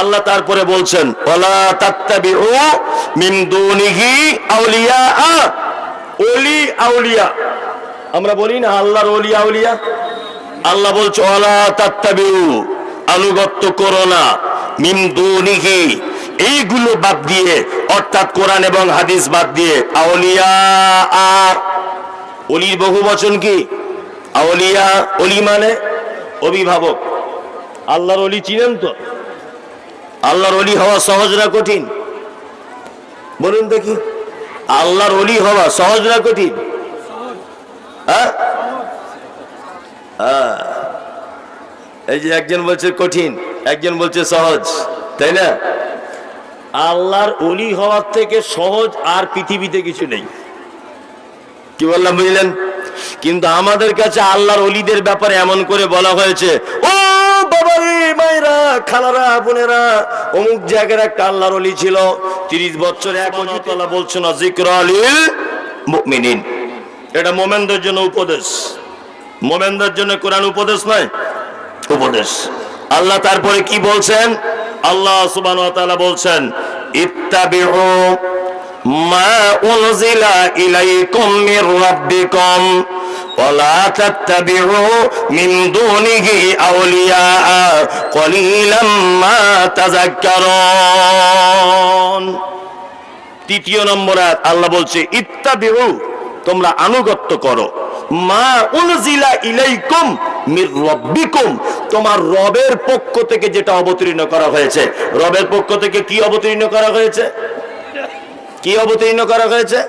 আল্লাহ তারপরে বলছেন দুনিহি আউলিয়া ওলি আউলিয়া। আমরা বলি না আল্লাহর ওলি আউলিয়া? আল্লাহ বলছে আনুগত্য করো না। মিন দুনিহি। এইগুলো বাদ দিয়ে, অর্থাৎ কোরআন এবং হাদিস বাদ দিয়ে, আউলিয়া অলির বহু বচন কি? আউলিয়া অলি মানে অভিভাবক। আল্লাহর অলি চিনেন তো? আল্লাহর অলি হওয়া সহজ না কঠিন? বলুন দেখি। আল্লাহর অলি হওয়া সহজ না কঠিন? হ্যাঁ? হ্যাঁ। এই যে একজন বলছে কঠিন, একজন বলছে সহজ, তাই না? আল্লাহর অলি হওয়ার থেকে সহজ আর পৃথিবীতে কিছু নেই। কি বললাম বুঝলেন? কিন্তু আমাদের কাছে আল্লাহর অলিদের ব্যাপারে এমন করে বলা হয়েছে, ও খালারা, বোনেরা, অমুক জায়গার একটা আল্লাহর অলি ছিল, তিরিশ এক অজিতলা বলছে না জিক্র মুমিনিন। এটা মোমেনদের জন্য উপদেশ। মোমেনদের জন্য কোরআন উপদেশ নয়, উপদেশ। আল্লাহ তারপরে কি বলছেন? আল্লাহ সুবান বলছেন, ইত্তাবিউ মা ইলাইকুম মির রাব্বিকুম। ولا تتبعوا من دونه أولياء قليلا ما تذكرون তৃতীয় নম্বর আয়াত আল্লাহ বলছে ইত্তাবিউ তোমরা আনুগত্য করো মা উনজিলা ইলাইকুম মির রাব্বিকুম তোমার রবের পক্ষ থেকে যেটা অবতীর্ণ করা হয়েছে রবের পক্ষ থেকে কি অবতীর্ণ করা হয়েছে কি অবতীর্ণ করা হয়েছে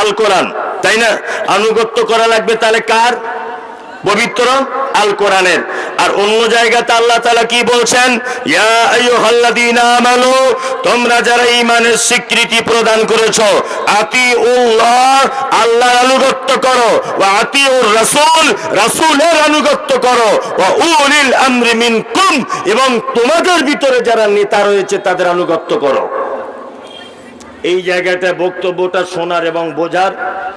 আল কোরআন তাই না? আনুগত্য করা লাগবে তাহলে কার? পবিত্র আল কোরআনের। আর অন্য জায়গাতে আল্লাহ তালা কি বলছেন? তোমরা যারা ঈমানের স্বীকৃতি প্রদান করেছ, আতিউল্লাহ, আল্লাহর আনুগত্য করো। ওয়া আতিউর রাসূল, রাসূলের আনুগত্য করো। উলিল আমরি মিনকুম, এবং তোমাদের ভিতরে যারা নেতা রয়েছে, তাদের আনুগত্য করো। এই জায়গাটায় বক্তব্যটা শোনার এবং বোঝার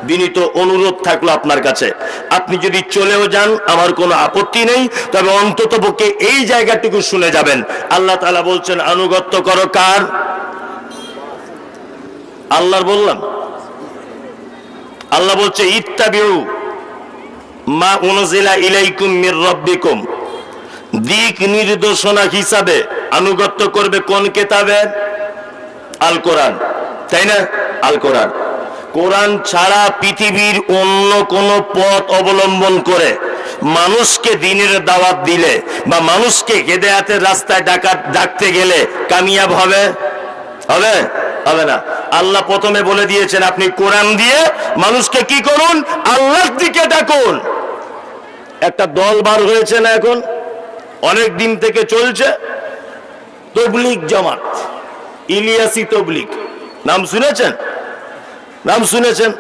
বিনীত অনুরোধ থাকল আপনার কাছে। আপনি যদি চলেও যান, আমার কোনো আপত্তি নেই, তবে অন্তত পক্ষে এই জায়গাটুকু শুনে যাবেন। আল্লাহ তালা বলছেন, আনুগত্য করো কার? আল্লাহর বললাম। আল্লাহ বলছে, ইত্তাবিউ মা উনজিলা ইলাইকুম মির রাব্বিকুম। দিক নির্দেশনা হিসাবে আনুগত্য করবে কোন কেতাবে? আল কোরআন। তাই না? আল কোরআন। কোরআন ছাড়া পৃথিবীর অন্য কোন পথ অবলম্বন করে মানুষকে দিনের দাওয়াত দিলে বা মানুষকে হেদায়াতের রাস্তায় ডাকা ডাকতে গেলে কামিয়াব হবে? হবে? হবে না। আল্লাহ প্রথমে বলে দিয়েছেন, আপনি কোরআন দিয়ে মানুষকে কি করুন? আল্লাহর দিকে ডাকুন। একটা দল বার হয়েছে না এখন? অনেক দিন থেকে চলছে। তবলিক জামাত, ইলিয়াসি তবলিক নাম শুনেছেন? নাম শুনেছেন?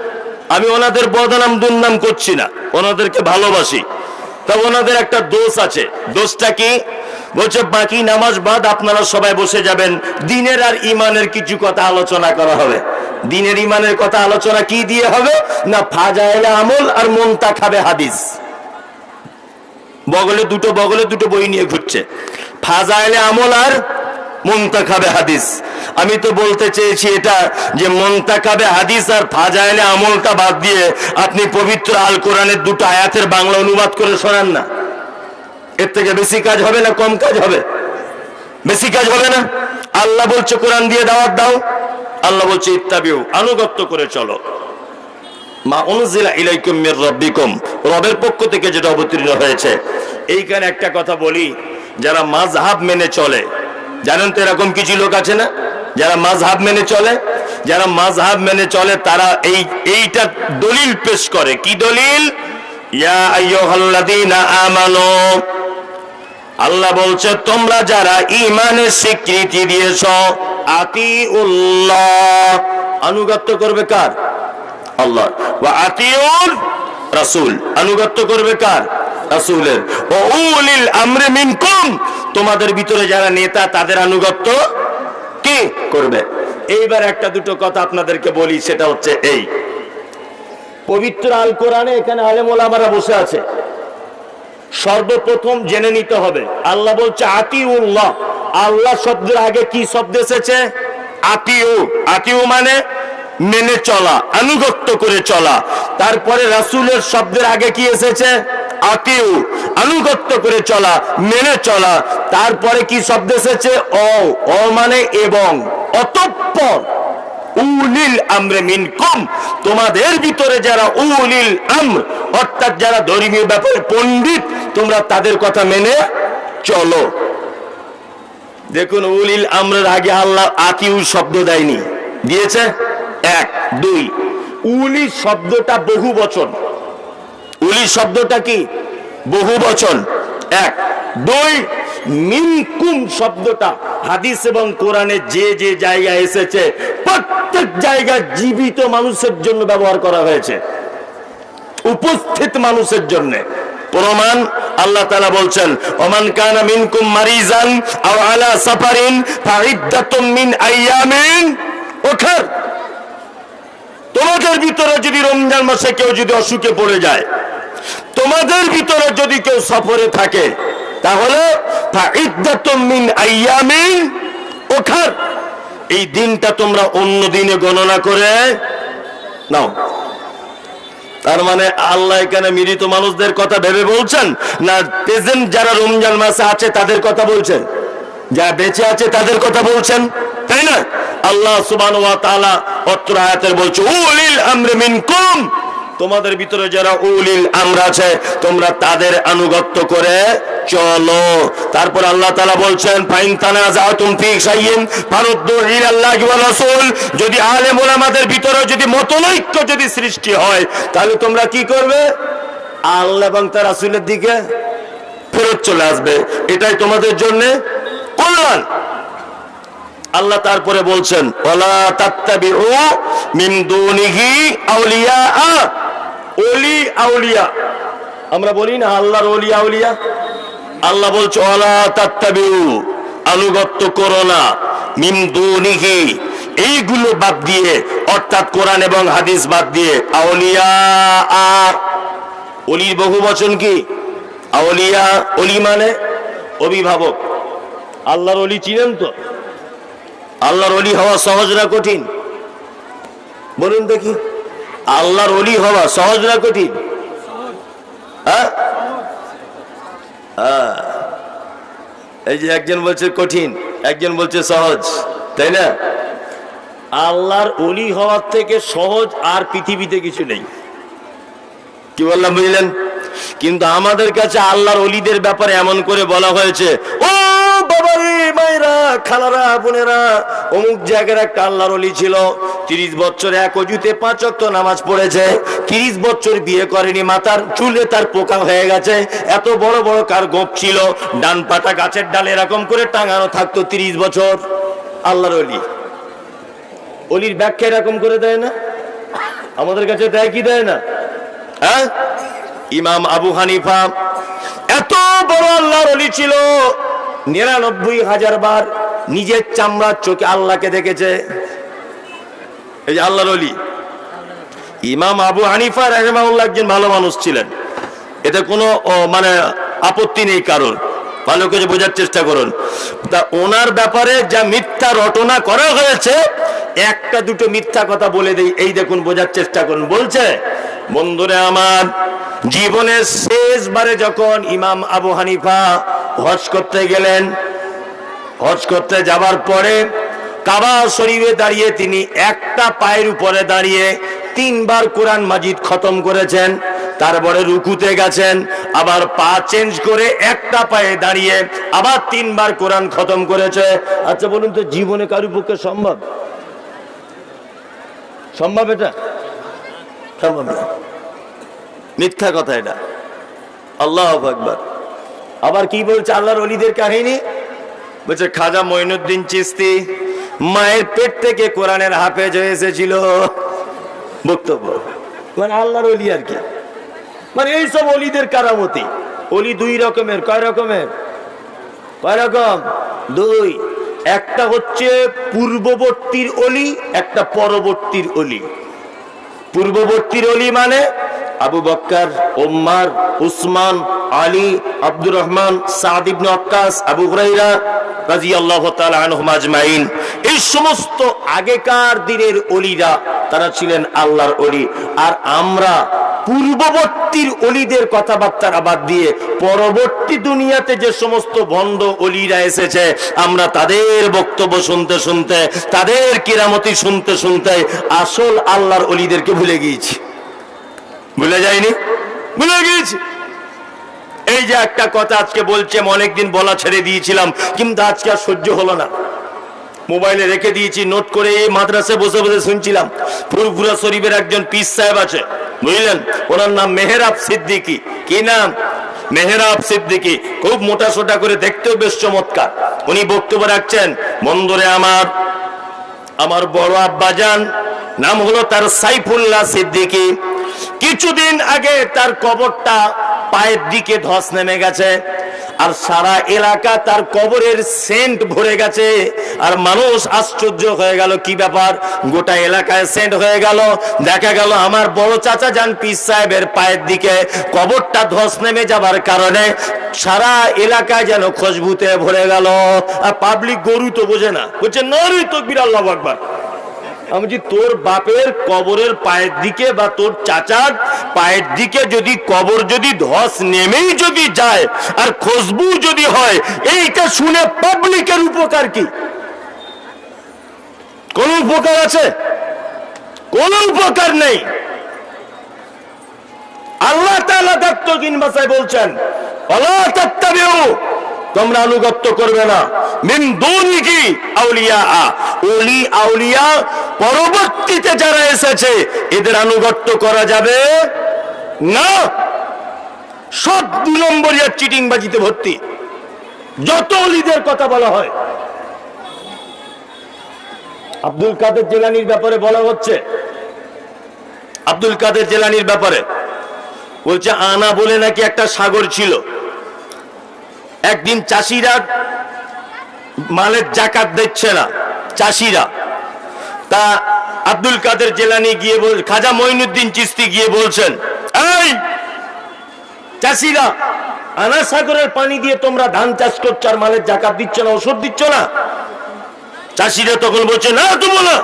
আমি ওনাদের বদনাম, দুর্নাম করছি না। ওনাদেরকে ভালোবাসি। তবে ওনাদের একটা দোষ আছে। দোষটা কি? বলছে, বাকি নামাজ বাদ আপনারা সবাই বসে যাবেন। দিনের আর ইমানের কিছু কথা আলোচনা করা হবে। দিনের ইমানের কথা আলোচনা কি দিয়ে হবে? না ফাজাইলে আমল আর মনটা খাবে হাদিস। বগলে দুটো বগলে দুটো বই নিয়ে ঘুরছে। ফাজা ফাজাইলে আমল আর মুন্তাখাবে হাদিস। আমি তো বলতে চেয়েছি এটা যে মুন্তাখাবে হাদিস আর ফাজাইলে আমলটা বাদ দিয়ে আপনি পবিত্র আল কোরআনের দুটো আয়াতের বাংলা অনুবাদ করে শোনান না। এর থেকে বেশি কাজ হবে না কম কাজ হবে? বেশি কাজ হবে না? আল্লাহ বলছে, কোরআন দিয়ে দাওয়াত দাও। আল্লাহ বলছে, ইত্তাবিউ, আনুগত্য করে চলো। মা অনুজিলা ইলাইকুম মির রাব্বিকুম। রবের পক্ষ থেকে যেটা অবতীর্ণ হয়েছে। এইখানে একটা কথা বলি, যারা মাযহাব মেনে চলে জানেন তো এরকম কিছু লোক আছে না? যারা মাঝহাব মেনে চলে, যারা মাঝহাব মেনে চলে, তারা এই, এইটা দলিল পেশ করে। কি দলিল? আল্লাহ বলছে, তোমরা যারা ইমানের স্বীকৃতি দিয়েছ, আতিউল্লাহ। আনুগত্য করবে কার? আল্লাহ ওয়া আতিউর রাসূল। আনুগত্য করবে কার? রাসূলের। ও উলিল আমরি মিনকুম। তোমাদের ভিতরে যারা নেতা, তাদের আনুগত্য কি করবে? এইবার একটা দুটো কথা আপনাদেরকে বলি, সেটা হচ্ছে এই। পবিত্র আল কোরআনে এখানে আলেম ওলামারা বসে আছে। সর্বপ্রথম জেনে নিতে হবে, আল্লাহ বলছে, আতিউল্লাহ। আল্লাহ শব্দের আগে কি শব্দ এসেছে? আতিউ। আতিউ মানে মেনে চলা, আনুগত্য করে চলা। তারপরে রাসূলের শব্দের আগে কি এসেছে? আতিউ। আনুগত্য করে চলা, মেনে চলা। তারপরে কি শব্দ এসেছে? অ অ মানে এবং। অতঃপর উলিল আমরে মিনকুম, তোমাদের ভিতরে যারা উলিল আমর, অর্থাৎ যারা ধর্মীয় ব্যাপারে পণ্ডিত, তোমরা তাদের কথা মেনে চলো। দেখুন উলিল আমরের আগে আল্লাহ আতিউ শব্দ দেয়নি। দিয়েছে? এক, দুই। উলি শব্দটা বহু বচন। উলি শব্দটা কি? বহু বচন। এক, দুই। মিনকুম শব্দটা হাদিস এবং কোরআনে যে যে জায়গায় এসেছে, প্রত্যেক জীবিত মানুষের জন্য ব্যবহার করা হয়েছে। উপস্থিত মানুষের জন্য। প্রমাণ আল্লাহ বলছেন, ওমান কানা মিনকুম মারিজান আও আলা সাফারিন মিন আইয়ামিন তোমাদের ভিতরে যদি রমজান মাসে কেউ যদি অসুখে পড়ে যায়, তোমাদের ভিতরে যদি কেউ সফরে থাকে তাহলে এই দিনটা তোমরা অন্য দিনে গণনা করে নাও। তার মানে আল্লাহ এখানে মানুষদের কথা ভেবে বলছেন না, প্রেজেন্ট যারা রমজান মাসে আছে তাদের কথা বলছেন? যারা বেঁচে আছে তাদের কথা বলছেন? তাই না? আল্লাহ সুবান বলছে তোমাদের ভিতরে যারা উলিল আমর আছে, তোমরা তাদের আনুগত্য করে চলো। তারপর আল্লাহ তালা বলছেন, ফাইন তানাজাতুম ফি শাইইন, ফারুদ্দু ইলাল্লাহি ওয়া রাসূল। যদি আলেম ওলামাদের ভিতরে যদি মতনৈক্য যদি সৃষ্টি হয়, তাহলে তোমরা কি করবে? আল্লাহ এবং তার রাসূলের দিকে ফেরত চলে আসবে। এটাই তোমাদের জন্য কল্যাণ। আল্লাহ তারপরে বলছেন, ওয়ালা তাত্তাবিউ মিন দুনিহি আউলিয়া ওলি আউলিয়া। আমরা বলি না আল্লাহর ওলি আউলিয়া। আল্লাহ বলছে, ওয়ালা তাত্তাবিউ, আনুগত্য করো না, মিন দুনিহি। এইগুলো বাদ দিয়ে, অর্থাৎ কোরআন এবং হাদিস বাদ দিয়ে, আউলিয়া অলির বহু বচন কি? আউলিয়া অলি মানে অভিভাবক। আল্লাহর অলি চিনেন তো? আল্লাহর অলি হওয়া সহজ না কঠিন? বলুন দেখি। আল্লাহর অলি হওয়া সহজ না কঠিন? হ্যাঁ? হ্যাঁ। এই যে একজন বলছে কঠিন একজন বলছে সহজ তাই না? আল্লাহর অলি হওয়ার থেকে সহজ আর পৃথিবীতে কিছু নেই। কি বললাম বুঝলেন? কিন্তু আমাদের কাছে আল্লাহর অলিদের ব্যাপারে এমন করে বলা হয়েছে ও বাবা রে মায়েরা খালারা বোনেরা অমুক জায়গার একটা আল্লাহর অলি ছিল তিরিশ বছর এক অজুতে পাঁচ অক্ত নামাজ পড়েছে তিরিশ বছর বিয়ে করেনি, মাথার চুলে তার পোকা হয়ে গেছে। এত বড় বড় কার গোপ ছিল? ডান পাটা গাছের ডালে এরকম করে টাঙানো থাকতো তিরিশ বছর। আল্লাহর অলি অলির ব্যাখ্যা এরকম করে দেয় না? আমাদের কাছে দেয় কি দেয় না? হ্যাঁ? ইমাম আবু হানিফা এত বড় আল্লাহর অলি ছিল। নিরানব্বই হাজার বার নিজের চামড়ার চোখে আল্লাহকে দেখেছে। এই যে আল্লাহর অলি ইমাম আবু হানিফা রাহেমাউল্লাহ একজন ভালো মানুষ ছিলেন। এতে কোনো মানে আপত্তি নেই কারণ ভালো করে বোঝার চেষ্টা করুন। তা ওনার ব্যাপারে যা মিথ্যা রটনা করা হয়েছে, একটা দুটো মিথ্যা কথা বলে দেই, এই দেখুন, বোঝার চেষ্টা করুন। বলছে, বন্ধুরে আমার, জীবনের শেষবারে যখন ইমাম আবু হানিফা হজ করতে গেলেন, হজ করতে যাবার পরে কাবা শরীফে দাঁড়িয়ে তিনি একটা পায়ের উপরে দাঁড়িয়ে তিনবার কোরআন মাজিদ খতম করেছেন, তারপরে রুকুতে গেছেন, আবার পা চেঞ্জ করে একটা পায়ে দাঁড়িয়ে আবার তিনবার কোরআন খতম করেছে। আচ্ছা বলুন তো, জীবনে কারুর পক্ষে সম্ভব? সম্ভব এটা? সম্ভব মিথ্যা কথা এটা। আল্লাহ আকবার। আবার কি বলছে আল্লাহর অলিদের কাহিনী? বলছে, খাজা মঈনুদ্দিন চিস্তি মায়ের পেট থেকে কোরআনের হাফেজ হয়ে এসেছিল। বক্তব্য। মানে আল্লাহর অলি আর কি। মানে এইসব অলিদের কারামতি। অলি দুই রকমের, কয় রকমের? কয় রকম? দুই। একটা হচ্ছে পূর্ববর্তীর অলি একটা পরবর্তীর অলি পূর্ববর্তীর অলি মানে আবু বক্কর ওম্মার উসমান, আলী, আব্দুর রহমান, সাদ ইবনে আক্কাস আবু হুরাইরা রাদিয়াল্লাহু তাআলা আনহুম আজমাইন। এই সমস্ত আগেকার দিনের অলিরা, তারা ছিলেন আল্লাহর অলি। আর আমরা পূর্ববর্তীর অলিদের কথাবার্তার আবাদ দিয়ে পরবর্তী দুনিয়াতে যে সমস্ত ভণ্ড অলিরা এসেছে, আমরা তাদের বক্তব্য শুনতে শুনতে, তাদের কিরামতি শুনতে শুনতে আসল আল্লাহর অলিদেরকে ভুলে গিয়েছি। ভুলে যায়নি ভুলে গিয়েছি। এই যে একটা কথা আজকে বলছে অনেকদিন বলা ছেড়ে দিয়েছিলাম কিন্তু আজকে আর সহ্য হলো না। মোবাইলে রেখে দিয়েছি নোট করে এই মাদ্রাসায় বসে বসে শুনছিলাম। ফুরফুরা শরীফের একজন পিস সাহেব আছে বুঝলেন? ওনার নাম মেহেরাব সিদ্দিকি। কি নাম? মেহেরাব সিদ্দিকি। খুব মোটা সোটা করে দেখতেও বেশ চমৎকার। উনি বক্তব্য রাখছেন বন্দরে আমার আমার বড় আব্বা আব্বাজান নাম হলো তার সাইফুল্লাহ সিদ্দিকি। কিছুদিন আগে তার কবরটা পায়ের দিকে ধস নেমে গেছে, আর সারা এলাকা তার কবরের সেন্ট ভরে গেছে, আর মানুষ আশ্চর্য হয়ে গেল, কি ব্যাপার? গোটা এলাকায় সেন্ট হয়ে গেল। দেখা গেল আমার বড় চাচা যান পিস সাহেবের পায়ের দিকে কবরটা ধস নেমে যাবার কারণে সারা এলাকায় যেন খুশবুতে ভরে গেল। আর পাবলিক গরু তো বোঝে না, বলছে নরি তো বিরাল্লাহ আকবার। আমি বলছি, তোর বাপের কবরের পায়ের দিকে বা তোর চাচার পায়ের দিকে যদি কবর যদি ধস নেমেই যদি যায় আর খুশবু যদি হয় এইটা শুনে পাবলিকের উপকার কি? কোন উপকার আছে? কোন উপকার নেই। আল্লাহ তাআলা দাত্তকিন ভাষায় বলছেন আল্লাহ তাত্তাবিউ তোমরা আনুগত্য করবে না। আউলিয়া। ওলি আউলিয়া পরবর্তীতে যারা এসেছে, এদের আনুগত্য করা যাবে না। সব দু নম্বরিয়া চিটিংবাজিতে ভর্তি। যত অলিদের কথা বলা হয়। আব্দুল কাদের জেলানির ব্যাপারে বলা হচ্ছে। আব্দুল কাদের জেলানির ব্যাপারে। বলছে, আনা বলে নাকি একটা সাগর ছিল। একদিন চাষিরা মালের জাকাত দিচ্ছে না, চাষিরা। তা আব্দুল কাদের জেলানি গিয়ে বল, খাজা মঈনুদ্দিন চিস্তি গিয়ে বলছেন, এই চাষিরা আনা সাগরের পানি দিয়ে তোমরা ধান চাষ করছ আর মালের জাকাত দিচ্ছ না, ওষুধ দিচ্ছ না? চাষিরা তখন বলছে, না, তুমি না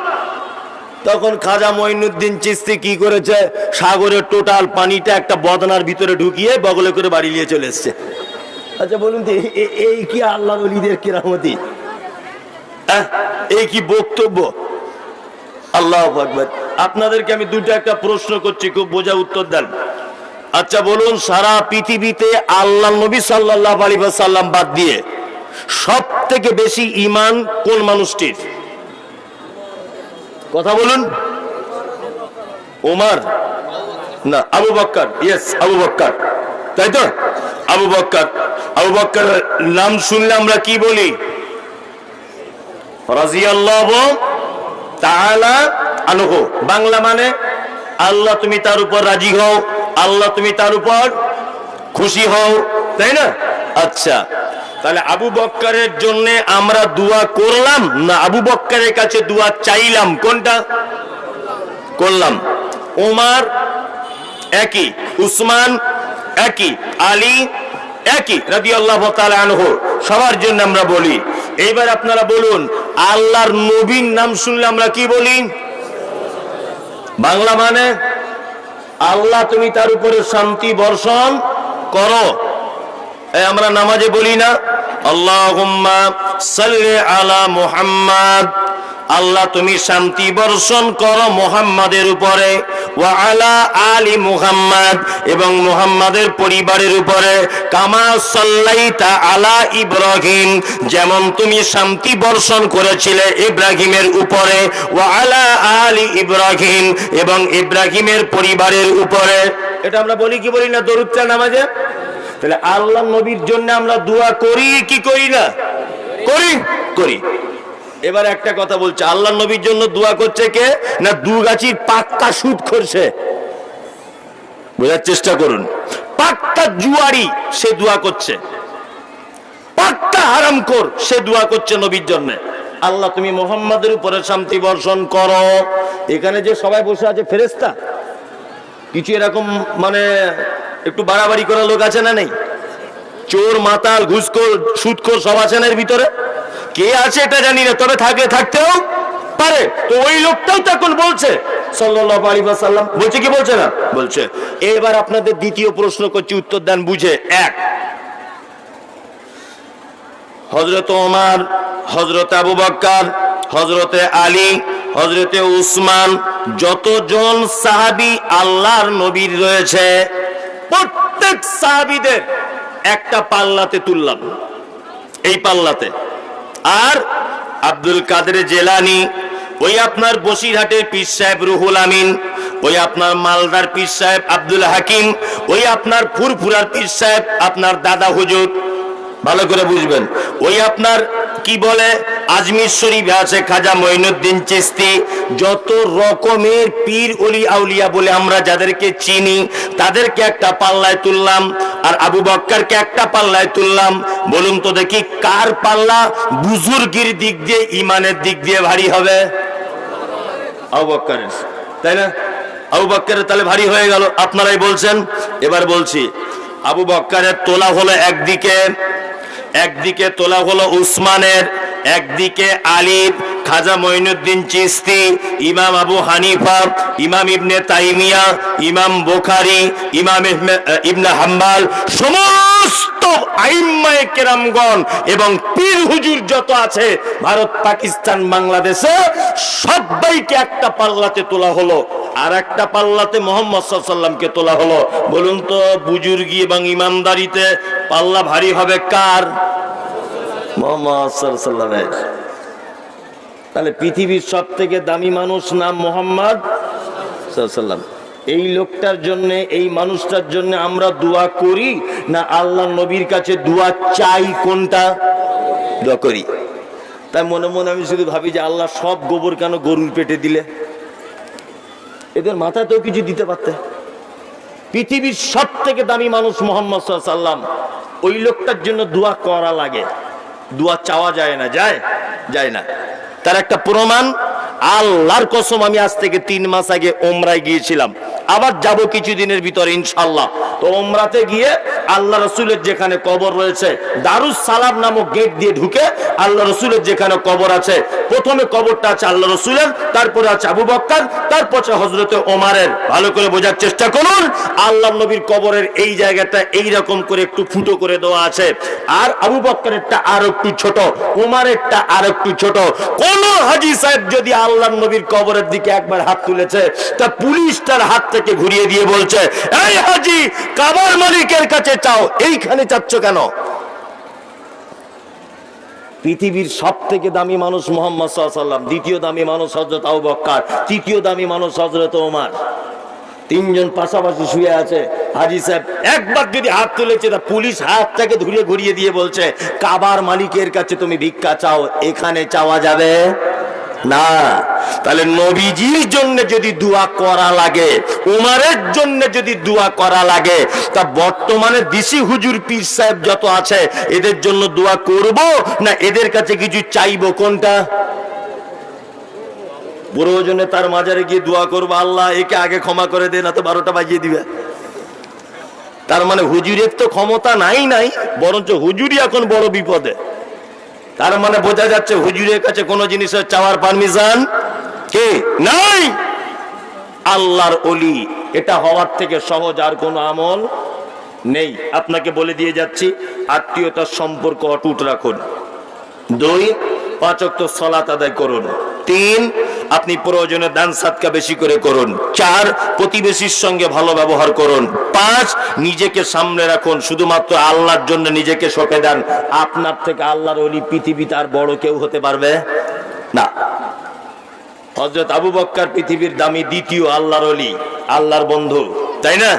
তখন খাজা মঈনুদ্দিন চিস্তি কি করেছে? সাগরের টোটাল পানিটা একটা বদনার ভিতরে ঢুকিয়ে বগলে করে বাড়ি নিয়ে চলে এসছে। আচ্ছা বলুন তো এই কি আল্লাহ অলিদের কিরামতি? আহ, এই কি বক্তব্য? আল্লাহ আপনাদেরকে আমি দুটো একটা প্রশ্ন করছি খুব বোঝা উত্তর দেন। আচ্ছা বলুন সারা পৃথিবীতে আল্লাহ নবী সাল্লাহ আলী সাল্লাম বাদ দিয়ে সব থেকে বেশি ইমান কোন মানুষটির? কথা বলুন। ওমার? না আবু বক্কর। ইয়েস আবু বক্কর। তাই তো? আবু বক্কর আবু বক্কর নাম শুনলে আমরা কি বলি? বাংলা মানে আল্লাহ তুমি তার উপর রাজি হও, আল্লাহ তুমি তার উপর খুশি হও, তাই না? আচ্ছা তাহলে আবু বক্করের জন্য আমরা দোয়া করলাম না আবু বক্কারের কাছে দোয়া চাইলাম? কোনটা? করলাম। ওমার একই, উসমান একই, আলী একই রাজি আল্লাহ আনহু। সবার জন্য আমরা বলি। এইবার আপনারা বলুন, আল্লাহর নবীর নাম শুনলে আমরা কি বলি? বাংলা মানে আল্লাহ তুমি তার উপরে শান্তি বর্ষণ করো। আমরা নামাজে বলি না। আল্লাহুম্মা সাল্লি আলা মুহাম্মাদ। আল্লাহ তুমি শান্তি বর্ষণ করো মুহাম্মাদের উপরে, ওয়া আলা মুহাম্মাদ এবং মুহাম্মাদের পরিবারের উপরে, কামা সাল্লাইতা আলা ইব্রাহিম। যেমন তুমি শান্তি বর্ষণ করেছিলে ইব্রাহিমের উপরে, ওয়া আলা আলি ইব্রাহিম এবং ইব্রাহিমের পরিবারের উপরে। এটা আমরা বলি কি বলি না? দরুদটা নামাজে? তাহলে আল্লাহ নবীর জন্য আমরা দোয়া করি, কি করি না? করি? করি। এবার একটা কথা বলছে, আল্লাহ নবীর জন্য দোয়া করছে কে? না দুগাছির পাক্কা সুদ করছে বোঝার চেষ্টা করুন। পাক্কা জুয়ারি সে দোয়া করছে। পাক্কা হারাম কর সে দোয়া করছে নবীর জন্য। আল্লাহ, তুমি মোহাম্মদের উপরে শান্তি বর্ষণ করো। এখানে যে সবাই বসে আছে ফেরেস্তা কিছু এরকম মানে একটু বাড়াবাড়ি করা লোক আছে না নেই? চোর, মাতাল, ঘুষখোর, সুদখোর সব আছে না এর ভিতরে? কে আছে এটা জানি না, তবে থাকলে থাকতেও পারে। তো ওই লোকটাই তো এখন বলছে। বলছে কি বলছে না? বলছে, এবার আপনাদের দ্বিতীয় প্রশ্ন উত্তর দেন বুঝে। এক। আবু আলী উসমান, যতজন সাহাবি আল্লাহর নবীর রয়েছে প্রত্যেক সাহাবিদের একটা পাল্লাতে তুললাম। এই পাল্লাতে। আর আব্দুল কাদের জেলানি, ওই আপনার বসিরহাটের পীর সাহেব রুহুল আমিন, ওই আপনার মালদার পীর সাহেব আব্দুল হাকিম, ওই আপনার ফুরফুরার পীর সাহেব, আপনার দাদা হুজুর। ভালো করে বুঝবেন। ওই আপনার কি বলে? আজমির শরীফে আছে খাজা মঈনুদ্দিন চিস্তি। যত রকমের পীর অলি আউলিয়া বলে আমরা যাদেরকে চিনি, তাদেরকে একটা পাল্লায় তুললাম আর আবু বক্কারকে একটা পাল্লায় তুললাম। বলুন তো দেখি কার পাল্লা বুজুর্গির দিক দিয়ে ইমানের দিক দিয়ে ভারী হবে? আবু বক্কারের। তাই না? আবু বক্কারের তাহলে ভারী হয়ে গেল। আপনারাই বলছেন। এবার বলছি, আবু বক্কারের তোলা হলো একদিকে একদিকে তোলা হলো উসমানের একদিকে আলীর খাজা মঈনুদ্দিন চিস্তি ইমাম আবু হানিফা, ইমাম ইবনে তাইমিয়া, ইমাম বোখারি, ইমাম ইবনে- হাম্বাল, সমস্ত আইম্মায়ে কেরামগণ এবং পীর হুজুর যত আছে, ভারত, পাকিস্তান, বাংলাদেশে সবাইকে একটা পাল্লাতে তোলা হলো আর একটা পাল্লাতে মোহাম্মদ সাল্লামকে তোলা হলো। বলুন তো, বুজুর্গি এবং ইমানদারিতে পাল্লা ভারী হবে কার? মোহাম্মদ সাল্লামের তাহলে পৃথিবীর সব থেকে দামি মানুষ নাম মোহাম্মদ সাল্লাম এই লোকটার জন্য, এই মানুষটার জন্য আমরা দোয়া করি না আল্লাহ নবীর কাছে দোয়া চাই কোনটা? দোয়া করি। তাই মনে মনে আমি শুধু ভাবি যে আল্লাহ সব গোবর কেন গরুর পেটে দিলে? এদের মাথাতেও কিছু দিতে পারতে। পৃথিবীর সব থেকে দামি মানুষ মোহাম্মদ সাল্লাম ওই লোকটার জন্য দোয়া করা লাগে। দোয়া চাওয়া যায় না, যায়? যায় না। তার একটা প্রমাণ আল্লাহর কসম আমি আজ থেকে তিন মাস আগে ওমরায় গিয়েছিলাম। আবার যাব কিছুদিনের ভিতরে ইনশাল্লাহ তো ওমরাতে গিয়ে আল্লাহ রসুলের যেখানে কবর রয়েছে দারুস সালাম নামক গেট দিয়ে ঢুকে আল্লাহ রসুলের যেখানে কবর আছে, প্রথমে কবরটা আছে আল্লাহ রসুলের, তারপরে আছে আবু বক্কার, তারপর হজরতে ওমারের। ভালো করে বোঝার চেষ্টা করুন, আল্লাহ নবীর কবরের এই জায়গাটা এই রকম করে একটু ফুটো করে দেওয়া আছে। আর আবু বক্করেরটা আর একটু ছোট ওমারেরটা আর একটু ছোট। কোন হাজি সাহেব যদি আল্লাহ নবীর কবরের দিকে একবার হাত তুলেছে, তা পুলিশ তার হাত থেকে ঘুরিয়ে দিয়ে বলছে, এই হাজি, কাবার মালিকের কাছে চাও, এইখানে চাচ্ছ কেন? পৃথিবীর সব থেকে দামি মানুষ মোহাম্মদ সাল্লাম দ্বিতীয় দামি মানুষ হজরত আবু বক্কার, তৃতীয় দামি মানুষ হজরত ওমার। তিনজন পাশাপাশি শুয়ে আছে। হাজি সাহেব একবার যদি হাত তুলেছে, তা পুলিশ হাতটাকে ধরে ঘুরিয়ে দিয়ে বলছে, কাবার মালিকের কাছে তুমি ভিক্ষা চাও, এখানে চাওয়া যাবে? না, তাহলে নবীজির জন্য যদি দোয়া করা লাগে, উমারের জন্য যদি দোয়া করা লাগে, তা বর্তমানে দিশি হুজুর পীর সাহেব যত আছে, এদের জন্য দোয়া করব না এদের কাছে কিছু চাইব কোনটা? প্রয়োজনে তার মাজারে গিয়ে দোয়া করব, আল্লাহ একে আগে ক্ষমা করে দে না তো বারোটা বাজিয়ে দিবে। তার মানে হুজুরের তো ক্ষমতা নাই নাই, বরঞ্চ হুজুরই এখন বড় বিপদে। তার মানে বোঝা যাচ্ছে হুজুরের কাছে কোনো জিনিসের চাওয়ার পারমিশন কে নাই? আল্লাহর অলি এটা হওয়ার থেকে সহজ আর কোনো আমল নেই। আপনাকে বলে দিয়ে যাচ্ছি, আত্মীয়তার সম্পর্ক অটুট রাখুন। দুই পাঁচক সলাত আদায় করুন। তিন আপনি প্রয়োজনে দান সাতকা বেশি করে করুন। চার, প্রতিবেশীর সঙ্গে ভালো ব্যবহার করুন। পাঁচ, নিজেকে সামনে রাখুন। শুধুমাত্র আল্লাহর জন্য নিজেকে সঁপে দেন। আপনার থেকে আল্লাহর অলি পৃথিবীতে আর বড় কেউ হতে পারবে? না। হজরত আবু বক্কার পৃথিবীর দামি দ্বিতীয় আল্লাহর অলি আল্লাহর বন্ধু। তাই না?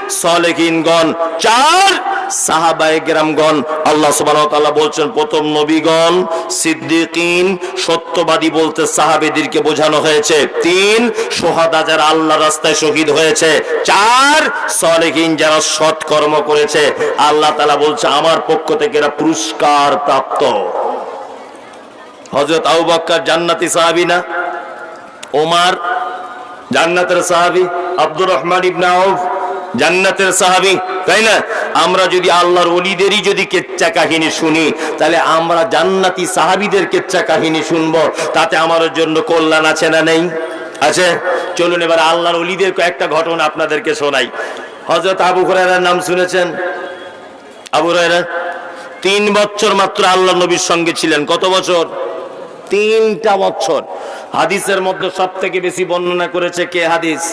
সলেকিনগণ চার সাহাবায়ে গ্রামগণ আল্লাহ সুবহানাহু ওয়া বলছেন, প্রথম নবীগণ সিদ্দিকিন, সত্যবাদী বলতে সাহাবেদেরকে বোঝানো হয়েছে। তিন, সোহাদা যারা আল্লাহ রাস্তায় শহীদ হয়েছে। চার সলেকিন যারা সৎ কর্ম করেছে। আল্লাহ তাআলা বলছে, আমার পক্ষ থেকে এরা পুরস্কার প্রাপ্ত। হযরত আবু বকর জান্নাতি সাহাবী না? ওমার জান্নাতের সাহাবী আব্দুর রহমান ইবনে আউফ জান্নাতের সাহাবী, তাই না? আমরা যদি আল্লাহর ওলিদেরই যদি কেচ্চা কাহিনী শুনি, তাহলে আমরা জান্নাতি সাহাবিদের কেচ্চা কাহিনী শুনব। তাতে আমার জন্য কল্যাণ আছে না নেই? আছে? চলুন এবার আল্লাহর অলিদের কয়েকটা ঘটনা আপনাদেরকে শোনাই। হযরত আবু হুরায়রার নাম শুনেছেন? আবু হুরায়রা, তিন বছর মাত্র আল্লাহ নবীর সঙ্গে ছিলেন। কত বছর? তিনটা বছর। হাদিসের মধ্যে সব থেকে বেশি বর্ণনা করেছে কে হাদিস?